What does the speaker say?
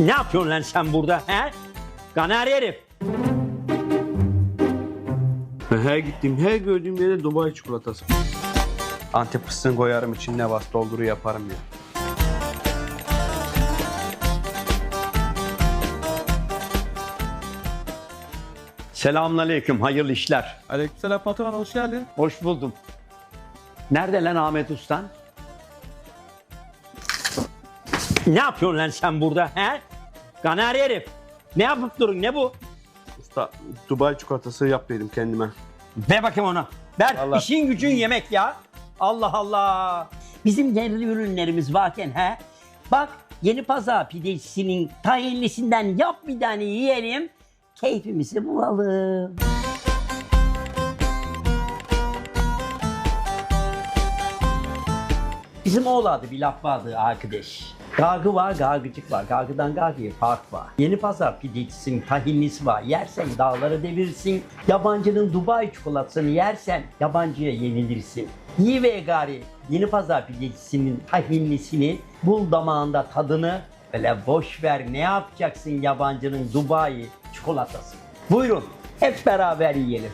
Ne yapıyorsun lan sen burada he? Kanari herif. Ben her gittiğim, her gördüğüm yerde Dubai çikolatası. Antep fıstığını koyarım içine bas dolduru yaparım ya. Selamünaleyküm, hayırlı işler. Aleykümselam patron hoş geldin. Hoş buldum. Nerede lan Ahmet Ustan? Ne yapıyorsun lan sen burada he? Kanari herif. Ne yapıp durun ne bu? Usta Dubai çikolatası yap dedim kendime. Ver bakayım ona. Ver. Allah. İşin gücün yemek ya. Allah Allah. Bizim yerli ürünlerimiz varken he. Bak yeni pazar pidesinin tahinlisinden yap bir tane yiyelim. Keyfimizi bulalım. Bizim oğladı bir laf vardı arkadaş. Gagı var, gagıcık var. Gagıdan gagıya fark var. Yeni pazar pidecisinin tahinlisi var. Yersen dağları devirsin. Yabancının Dubai çikolatasını yersen yabancıya yenilirsin. İyi ve gari yeni pazar pidecisinin tahinlisini bul damağında tadını. Böyle boş ver ne yapacaksın yabancının Dubai çikolatası. Buyurun hep beraber yiyelim.